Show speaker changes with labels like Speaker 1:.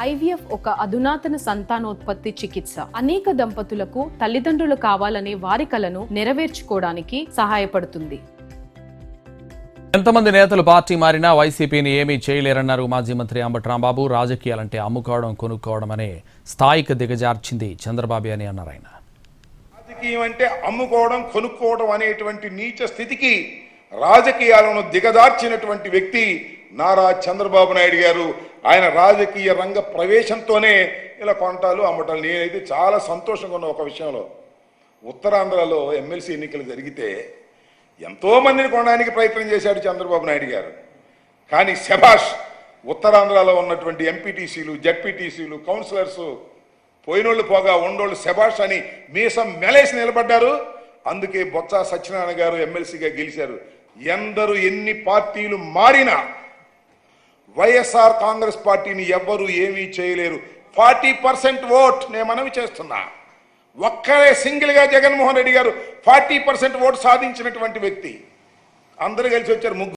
Speaker 1: IVF ఒక అధునాతన సంతానోత్పత్తి చికిత్స. అనేక దంపతులకు తల్లిదండ్రులు కావాలనే వారి కలను నెరవేర్చుకోవడానికి సహాయపడుతుంది.
Speaker 2: ఎంతమంది నేతలు పార్టీ మారినా వైసీపీని ఏమీ చేయలేరన్నారు మాజీ మంత్రి అంబటి రాంబాబు. రాజకీయాలంటే అమ్ముకోవడం కొనుక్కోవడం అనే స్థాయికి దిగజార్చింది చంద్రబాబు అని అన్నారు ఆయన.
Speaker 3: రాజకీయం అంటే అమ్ముకోవడం కొనుక్కోవడం అనేటువంటి నీచ స్థితికి రాజకీయాలను దిగజార్చినటువంటి వ్యక్తి నారా చంద్రబాబు నాయుడు గారు. ఆయన రాజకీయ రంగ ప్రవేశంతోనే ఇలా కొంటాలు అమ్మటాలు. నేనైతే చాలా సంతోషంగా ఉన్న ఒక విషయంలో. ఉత్తరాంధ్రలో ఎమ్మెల్సీ ఎన్నికలు జరిగితే ఎంతో మందిని కొనడానికి ప్రయత్నం చేశాడు చంద్రబాబు నాయుడు గారు. కానీ శభాష్ ఉత్తరాంధ్రలో ఉన్నటువంటి ఎంపీటీసీలు జడ్పీటీసీలు కౌన్సిలర్స్ పోయినోళ్ళు పోగా ఉండోళ్ళు శభాష్ అని మీసం మెలేసి నిలబడ్డారు. అందుకే బొత్స సత్యనారాయణ గారు ఎమ్మెల్సీగా గెలిచారు. ఎందరు ఎన్ని పార్టీలు మారినా వైఎస్ఆర్ కాంగ్రెస్ పార్టీని ఎవ్వరూ ఏమీ చేయలేరు. ఫార్టీ పర్సెంట్ ఓట్ నేను మనవి చేస్తున్నా. ఒక్కరే సింగిల్గా జగన్మోహన్ రెడ్డి గారు ఫార్టీ పర్సెంట్ ఓటు సాధించినటువంటి వ్యక్తి. అందరూ కలిసి వచ్చారు ముగ్గురు